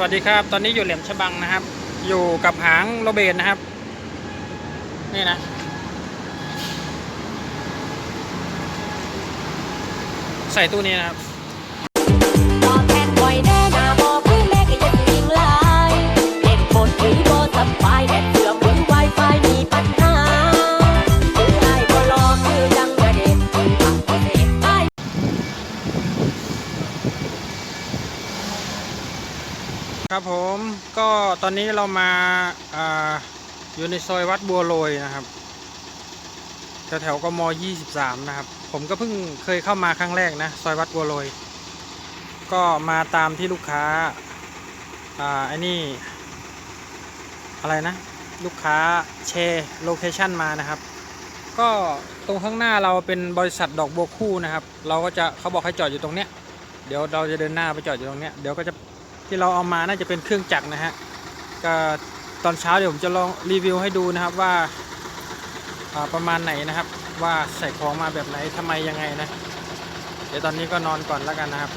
วัสดีครับ ตอนนี้อยู่เหลี่ยมฉบังนะครับ อยู่กับหางโรเบนนะครับ นี่นะ ใส่ตู้นี้นะครับ ครับผมก็ตอนนี้เรามาอาอยู่ในซอยวัดบัวโรยนะครับแถวแถวกม23 นะครับ ผมก็เพิ่งเคยเข้ามาครั้งแรกนะ ซอยวัดบัวโรย ก็มาตามที่ลูกค้าอ่าไอ้นี่ อะไรนะ ลูกค้าแชร์โลเคชันมานะครับ ก็ตรงข้างหน้าเราเป็นบริษัทดอกบัวคู่นะครับ เราก็จะเขาบอกให้จอดอยู่ตรงเนี้ยเดี๋ยวเราจะเดินหน้าไปจอดอยู่ตรงเนี้ยเดี๋ยวก็จะ ที่เราเอามาน่าจะเป็นเครื่องจักรนะฮะก็ตอนเช้าเดี๋ยวผมจะลองรีวิวให้ดูนะครับว่าอ่าประมาณไหนนะครับ ว่าใส่ของมาแบบไหนทำไมยังไงนะ เดี๋ยวตอนนี้ก็นอนก่อนแล้วกันนะครับ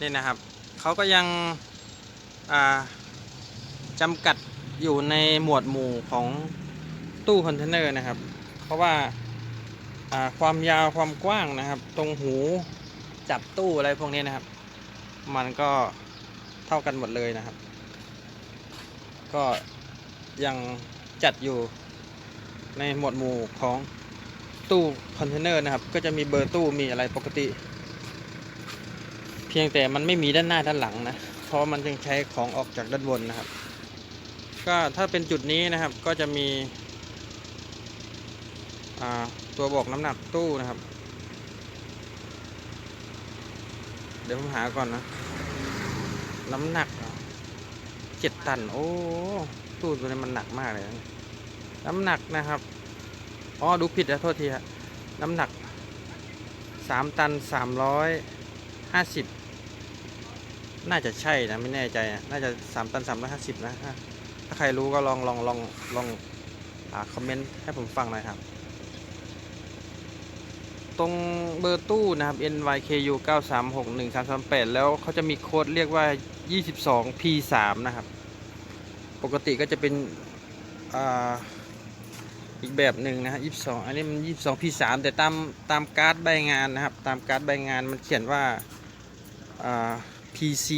นี่นะครับเขาก็ยังจำกัดอยู่ในหมวดหมู่ของตู้คอนเทนเนอร์นะครับ เพราะว่าความยาวความกว้างนะครับ ตรงหูจับตู้อะไรพวกนี้นะครับ มันก็เท่ากันหมดเลยนะครับ ก็ยังจัดอยู่ในหมวดหมู่ของตู้คอนเทนเนอร์นะครับ ก็จะมีเบอร์ตู้มีอะไรปกติ พียงแต่มันไม่มีด้านหน้าด้านหลังนะ เพราะมันยังใช้ของออกจากด้านบนนะครับ ก็ถ้าเป็นจุดนี้นะครับก็จะมีตัวบอกน้ำหนักตู้นะครับ เดี๋ยวผมหาก่อนนะ น้ำหนักเจ็ดตัน โอ้ตู้ตัวนี้มันหนักมากเลยนะน้ำหนักนะครับ อ๋อ ดูผิดนะโทษทีครับน้ำหนักสามตันสามร้อยห้าสิบ น่าจะใช่นะไม่แน่ใจนะน่าจะสามตันสามร้อยห้าสิบนะถ้าถ้าใครรู้ก็ลองลองลองลองอ่าคอมเมนต์ให้ผมฟังหน่อยครับ ตรงเบอร์ตู้นะครับ NYKU 9361338 แล้วเขาจะมีโค้ดเรียกว่า 22P3 นะครับ ปกติก็จะเป็นอ่าอีกแบบหนึ่งนะฮะ22อันนี้มัน 22P3 แต่ตามตามการ์ดใบงานนะครับ ตามการ์ดใบงานมันเขียนว่าอ่า PC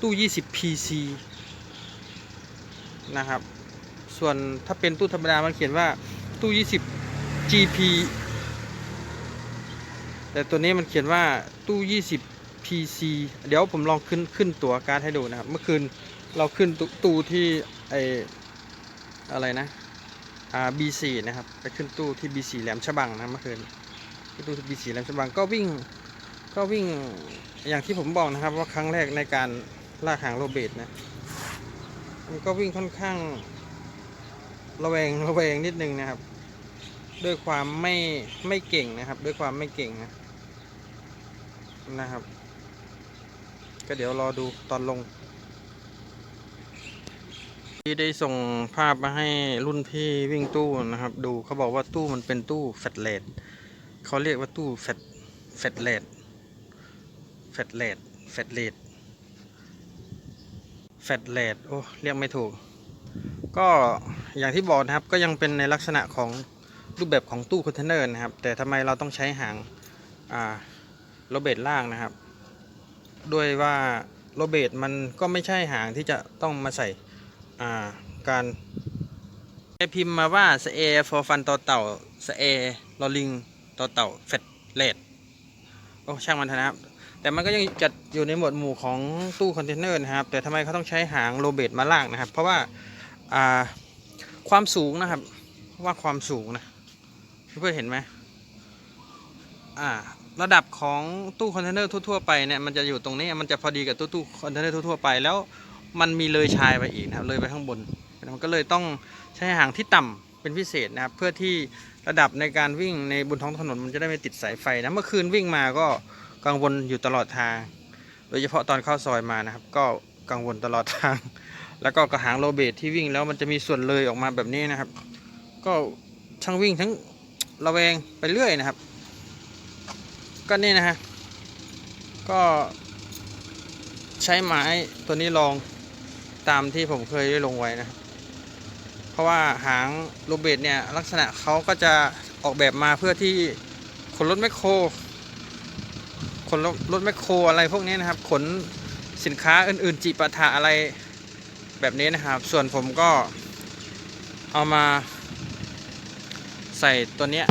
ตู้ 20 PC นะครับ ส่วนถ้าเป็นตู้ธรรมดามันเขียนว่าตู้ 20 GP แต่ตัวนี้มันเขียนว่าตู้ 20 PC เดี๋ยวผมลองขึ้นขึ้นตัวการ์ดให้ดูนะครับ เมื่อคืนเราขึ้นตู้ที่ไออะไรนะอ่า B4 นะครับ ไปขึ้นตู้ที่ B4 แหลมฉบังนะเมื่อคืนตู้ที่ B4 แหลมฉบังก็วิ่ง ก็วิ่งอย่างที่ผมบอกนะครับว่าครั้งแรกในการลากหางโรเบตนะมันก็วิ่งค่อนข้างระแวงระแวงนิดนึงนะครับ ด้วยความไม่ไม่เก่งนะครับ ด้วยความไม่เก่งนะนะครับ ก็เดี๋ยวรอดูตอนลง ที่ได้ส่งภาพมาให้รุ่นพี่วิ่งตู้นะครับ ดูเขาบอกว่าตู้มันเป็นตู้แฟตเลดเขาเรียกว่าตู้แฟตแฟตเลด ฟตเลดแฟตเลดแฟตเลดโอ้เรียกไม่ถูก ก็อย่างที่บอกนะครับก็ยังเป็นในลักษณะของรูปแบบของตู้คอนเทนเนอร์นะครับ แต่ทำไมเราต้องใช้หางโรเบตล่างนะครับ ด้วยว่าโรเบตมันก็ไม่ใช่หางที่จะต้องมาใส่าการพิมพ์มาว่าสเอฟอฟันต่อเต่าสเอลอลิงต่อเต่าแฟตเลดโอ้ช่างมันเถอะนะครับ แต่มันก็ยังจัดอยู่ในหมวดหมู่ของตู้คอนเทนเนอร์นะครับ แต่ทำไมเขาต้องใช้หางโรเบตมาลากนะครับ เพราะว่าความสูงนะครับ ว่าความสูงนะเพื่อนเห็นไหมอ่าระดับของตู้คอนเทนเนอร์ทั่วๆไปเนี่ยมันจะอยู่ตรงนี้มันจะพอดีกับตู้ตู้คอนเทนเนอร์ทั่วๆไปแล้วมันมีเลยชายไปอีกนะครับเลยไปข้างบนมันก็เลยต้องใช้หางที่ต่ำเป็นพิเศษนะครับ เพื่อที่ระดับในการวิ่งในบนท้องถนนมันจะได้ไม่ติดสายไฟนะเมื่อคืนวิ่งมาก็ กังวลอยู่ตลอดทาง โดยเฉพาะตอนเข้าซอยมานะครับ ก็กังวลตลอดทาง แล้วก็กระหางโลเบตที่วิ่งแล้วมันจะมีส่วนเลยออกมาแบบนี้นะครับ ก็ทั้งวิ่งทั้งระแวงไปเรื่อยนะครับ ก็นี่นะฮะก็ใช้ไม้ตัวนี้ลองตามที่ผมเคยได้ลงไว้นะครับ เพราะว่าหางโรเบตเนี่ยลักษณะเขาก็จะออกแบบมาเพื่อที่ขนรถแมคโคร ขนรถรถแมคโครอะไรพวกนี้นะครับ ขนสินค้าอื่นๆจิปาถะอะไรแบบนี้นะครับ ส่วนผมก็เอามาใส่ตัวเนี้ย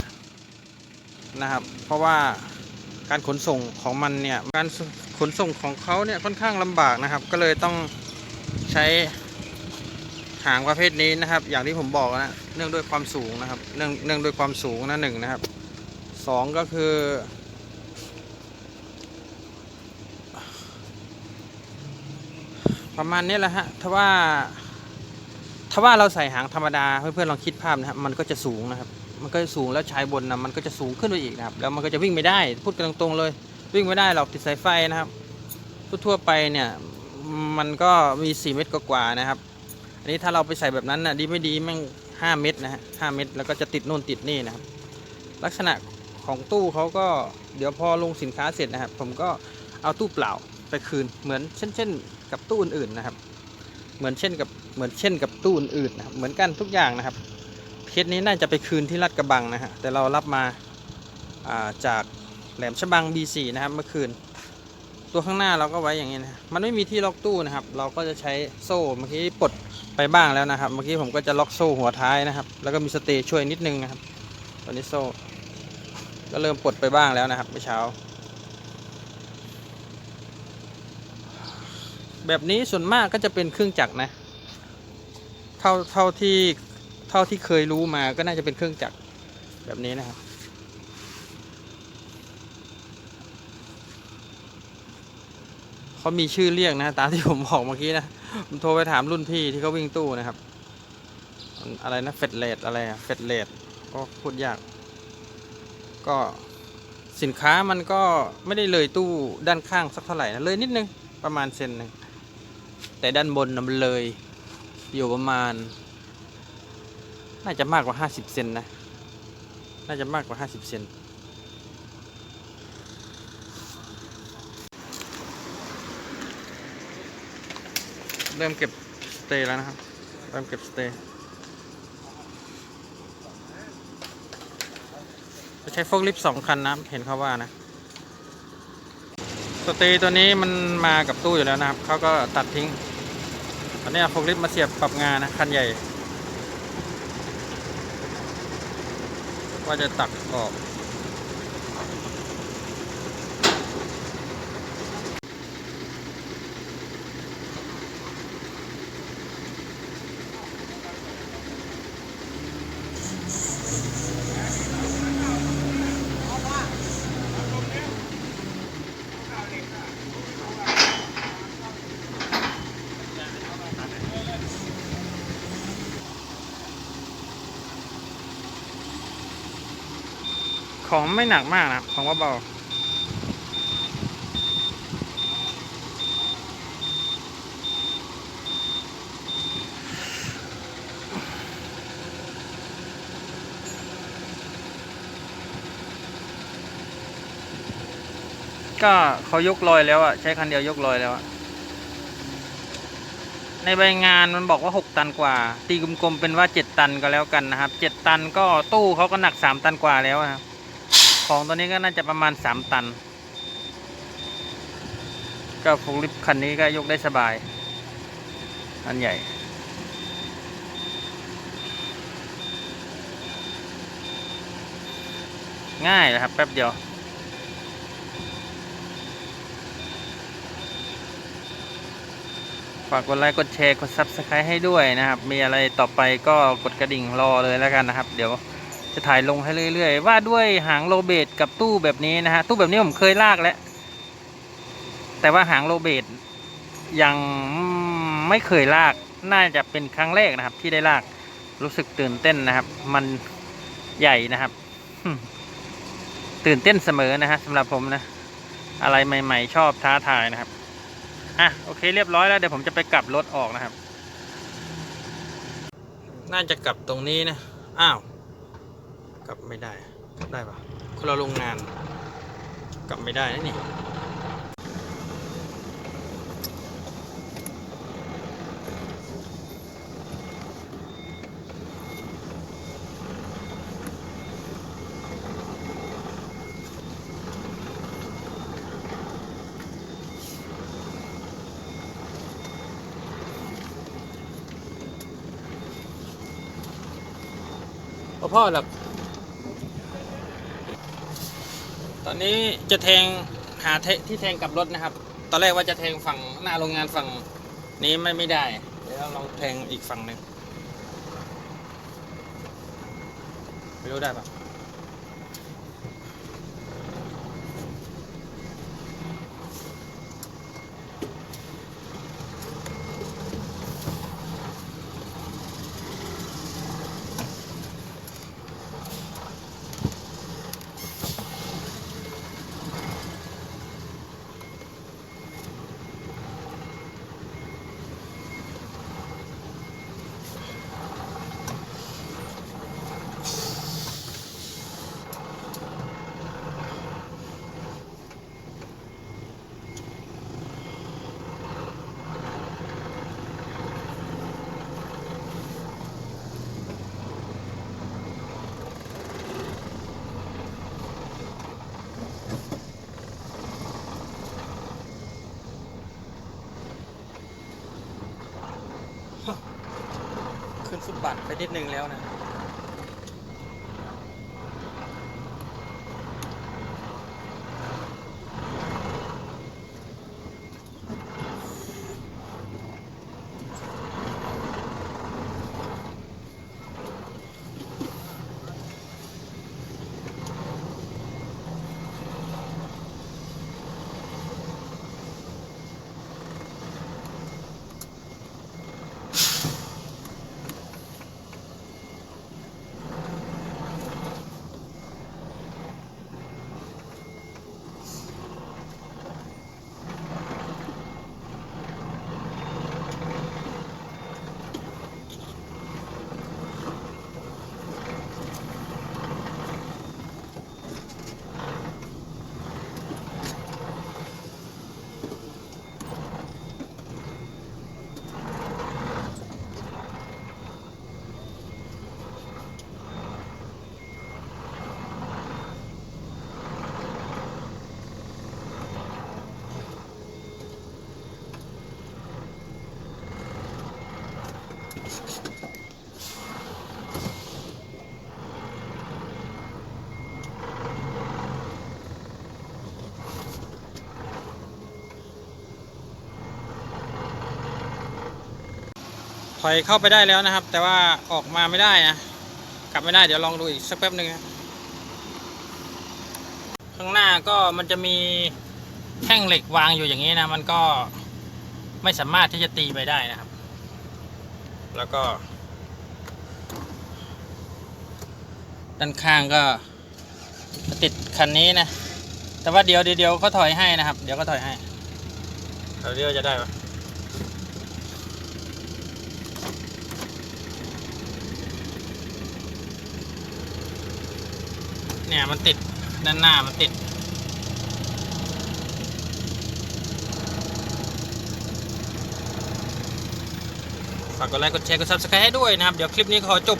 นะครับ เพราะว่าการขนส่งของมันเนี่ยการขนส่งของเขาเนี่ยค่อนข้างลำบากนะครับ ก็เลยต้องใช้หางประเภทนี้นะครับ อย่างที่ผมบอกนะเนื่องด้วยความสูงนะครับ เนื่องเนื่องด้วยความสูงนะหนึ่งนะครับสองก็คือ ประมาณนี้แหละฮะถ้าว่า ถ้าว่าเราใส่หางธรรมดาเพื่อนๆลองคิดภาพนะครับมันก็จะสูงนะครับ มันก็จะสูงแล้วชายบนนะมันก็จะสูงขึ้นไปอีกนะครับ แล้วมันก็จะวิ่งไม่ได้พูดกันตรงๆเลย วิ่งไม่ได้หรอกติดสายไฟนะครับทั่วๆไปเนี่ยมันก็มี 4 เมตรกว่าๆนะครับ อันนี้ถ้าเราไปใส่แบบนั้นนะดีไม่ดีแม่งห้าเม็ดนะฮะห้าเม็ดแล้วก็จะติดโน่นติดนี่นะครับ ลักษณะของตู้เขาก็เดี๋ยวพอลงสินค้าเสร็จนะครับ ผมก็เอาตู้เปล่า ไปคืนเหมือนเช่นเช่นกับตู้อื่นๆนะครับ เหมือนเช่นกับเหมือนเช่นกับตู้อื่นๆนะครับเหมือนกันทุกอย่างนะครับเคสนี้น่าจะไปคืนที่ลาดกระบังนะฮะแต่เรารับมาาจากแหลมฉบัง B4 นะครับเมื่อคืน ตัวข้างหน้าเราก็ไว้อย่างนี้นะมันไม่มีที่ล็อกตู้นะครับ เราก็จะใช้โซ่เมื่อกี้ปลดไปบ้างแล้วนะครับ เมื่อกี้ผมก็จะล็อกโซ่หัวท้ายนะครับ แล้วก็มีสเตย์ช่วยนิดนึงนะครับตอนนี้โซ่ก็เริ่มปลดไปบ้างแล้วนะครับเมื่อเช้า แบบนี้ส่วนมากก็จะเป็นเครื่องจักรนะ เท่าเท่าที่เท่าที่เคยรู้มาก็น่าจะเป็นเครื่องจักรแบบนี้นะครับ เขามีชื่อเรียกนะ ตามที่ผมบอกเมื่อกี้นะ ผมโทรไปถามรุ่นพี่ที่เขาวิ่งตู้นะครับ อะไรนะเฟดเลดอะไรอะเฟดเลดก็พูดยาก ก็สินค้ามันก็ไม่ได้เลยตู้ด้านข้างสักเท่าไหร่นะเลยนิดนึงประมาณเซนหนึ่ง แต่ด้านบนนะมันเลย อยู่ประมาณ น่าจะมากกว่า 50 เซนนะ น่าจะมากกว่า 50 เซนเริ่มเก็บสเตย์แล้วนะครับ เริ่มเก็บสเตย์จะใช้โฟกลิฟต์สองคันนะ เห็นเขาว่านะ สเตย์ตัวนี้มันมากับตู้อยู่แล้วนะครับ เขาก็ตัดทิ้ง อันนี้เอาโฟกลิฟต์มาเสียบปรับงานนะ คันใหญ่ ว่าจะตักออก ของไม่หนักมากนะของว่าเบาก็เขายกลอยแล้วอะใช้คันเดียวยกลอยแล้วอะในใบงานมันบอกว่า 6 ตันกว่า ตีกลมๆเป็นว่า 7 ตันก็แล้วกันนะครับ 7 ตันก็ตู้เขาก็หนัก 3 ตันกว่าแล้วครับ ของตัวนี้ก็น่าจะประมาณ 3 ตัน ก็ฟูลิฟต์คันนี้ก็ยกได้สบาย อันใหญ่ ง่ายนะครับ แป๊บเดียวฝากกดไลค์ กดแชร์ กด Subscribe ให้ด้วยนะครับ มีอะไรต่อไปก็กดกระดิ่งรอเลยแล้วกันนะครับ เดี๋ยว จะถ่ายลงให้เรื่อยๆ ว่าด้วยหางโรเบตกับตู้แบบนี้นะฮะ ตู้แบบนี้ผมเคยลากแล้ว แต่ว่าหางโรเบตยังไม่เคยลาก น่าจะเป็นครั้งแรกนะครับ ที่ได้ลาก รู้สึกตื่นเต้นนะครับ มันใหญ่นะครับ ตื่นเต้นเสมอนะฮะสำหรับผมนะ อะไรใหม่ ๆ ชอบท้าทายนะครับ อะโอเคเรียบร้อยแล้วเดี๋ยวผมจะไปกลับรถออกนะครับ น่าจะกลับตรงนี้นะ อ้าว กลับไม่ได้ ได้ปะคนละโรงงาน กลับไม่ได้นะนี่พ่อพ่อหลับ ตอนนี้จะแทงหาเทที่แทงกับรถนะครับ ตอนแรกว่าจะแทงฝั่งหน้าโรงงานฝั่งนี้ไม่ไม่ได้ เดี๋ยวลองแทงอีกฝั่งหนึ่งไม่รู้ได้ปะ บาทไปนิดนึงแล้วนะ ถอยเข้าไปได้แล้วนะครับ แต่ว่าออกมาไม่ได้นะกลับไม่ได้เดี๋ยวลองดูอีกสักแป๊บหนึ่งนะข้างหน้าก็มันจะมีแท่งเหล็กวางอยู่อย่างนี้นะ มันก็ไม่สามารถที่จะตีไปได้นะครับ แล้วก็ ด้านข้างก็ติดคันนี้นะ แต่ว่าเดี๋ยวเดี๋ยวเดี๋ยวเขาถอยให้นะครับ เดี๋ยวเขาถอยให้เราเรียกว่าจะได้ปะเนี่ยมันติดด้านหน้ามันติด ฝากกดไลค์กดแชร์กด subscribe ให้ด้วยนะครับ เดี๋ยวคลิปนี้ขอจบ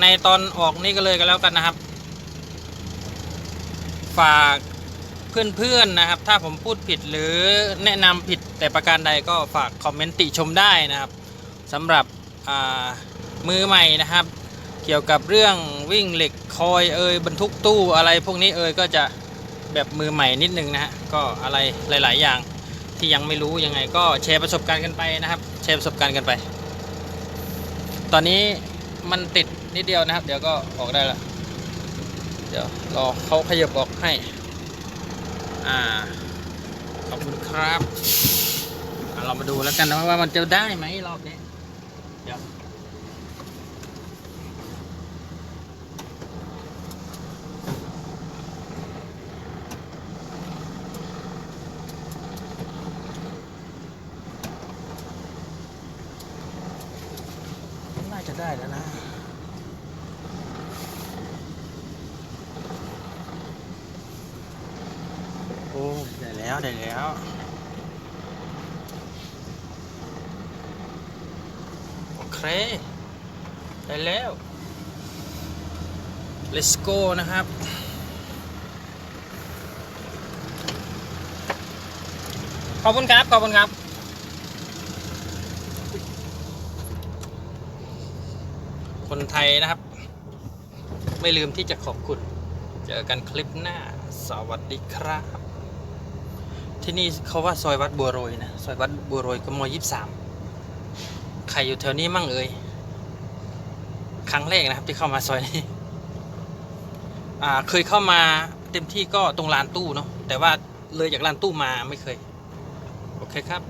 ในตอนออกนี้ก็เลยกันแล้วกันนะครับ ฝากเพื่อนๆนะครับ ถ้าผมพูดผิดหรือแนะนำผิดแต่ประการใดก็ฝากคอมเมนต์ติชมได้นะครับสำหรับมือใหม่นะครับ เกี่ยวกับเรื่องวิ่งเหล็กคอยเอ่ยบรรทุกตู้อะไรพวกนี้เอ่ยก็จะแบบมือใหม่นิดนึงนะฮะก็อะไรหลาย ๆ อย่างที่ยังไม่รู้ยังไงก็แชร์ประสบการณ์กันไปนะครับ แชร์ประสบการณ์กันไป ตอนนี้มันติดนิดเดียวนะครับ เดี๋ยวก็ออกได้ละเดี๋ยวรอเขาขยับออกให้ อ่า ขอบคุณครับอะเรามาดูแล้วกันนะว่ามันจะได้ไหมรอบนี้ จะได้แล้วนะโอ้ได้แล้วได้แล้วโอเคได้แล้ว let's go นะครับขอบคุณครับ ขอบคุณครับ คนไทยนะครับ ไม่ลืมที่จะขอบคุณ เจอกันคลิปหน้า สวัสดีครับ ที่นี่เขาว่าซอยวัดบัวโรยนะ ซอยวัดบัวโรยกมยี่สามใครอยู่แถวนี้มั่งเอ่ย ครั้งแรกนะครับที่เข้ามาซอยนี้อ่าเคยเข้ามาเต็มที่ก็ตรงลานตู้เนาะแต่ว่าเลยจากลานตู้มาไม่เคย โอเคครับ